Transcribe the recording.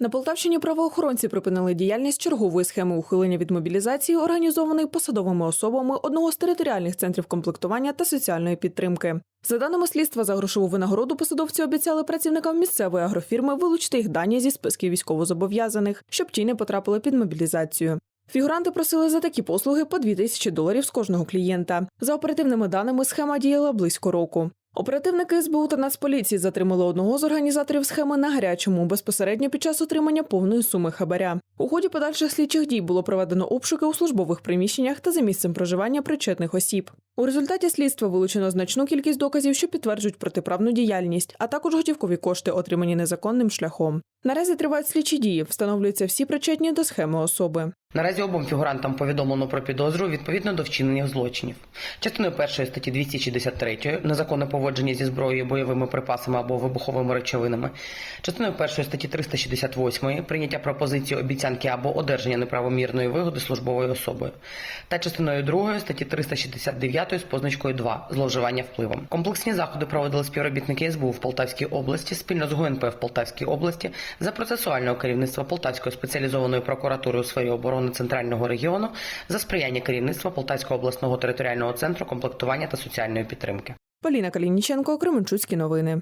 На Полтавщині правоохоронці припинили діяльність чергової схеми ухилення від мобілізації, організованої посадовими особами одного з територіальних центрів комплектування та соціальної підтримки. За даними слідства, за грошову винагороду посадовці обіцяли працівникам місцевої агрофірми вилучити їх дані зі списків військовозобов'язаних, щоб ті не потрапили під мобілізацію. Фігуранти просили за такі послуги по 2 тисячі доларів з кожного клієнта. За оперативними даними, схема діяла близько року. Оперативники СБУ та Нацполіції затримали одного з організаторів схеми на гарячому безпосередньо під час отримання повної суми хабаря. У ході подальших слідчих дій було проведено обшуки у службових приміщеннях та за місцем проживання причетних осіб. У результаті слідства вилучено значну кількість доказів, що підтверджують протиправну діяльність, а також готівкові кошти, отримані незаконним шляхом. Наразі тривають слідчі дії, встановлюються всі причетні до схеми особи. Наразі обом фігурантам повідомлено про підозру відповідно до вчинення злочинів. Частиною першої статті 263 незаконне поводження зі зброєю, бойовими припасами або вибуховими речовинами. Частиною першої статті 368 прийняття пропозиції обіцянки або одержання неправомірної вигоди службовою особою. Та частиною другої статті 369 з позначкою 2 зловживання впливом. Комплексні заходи проводили співробітники СБУ в Полтавській області спільно з ГУНП в Полтавській області за процесуального керівництва Полтавської спеціалізованої прокуратури у сфері оборони центрального регіону за сприяння керівництва Полтавського обласного територіального центру комплектування та соціальної підтримки. Поліна Калініченко, Кременчуцькі новини.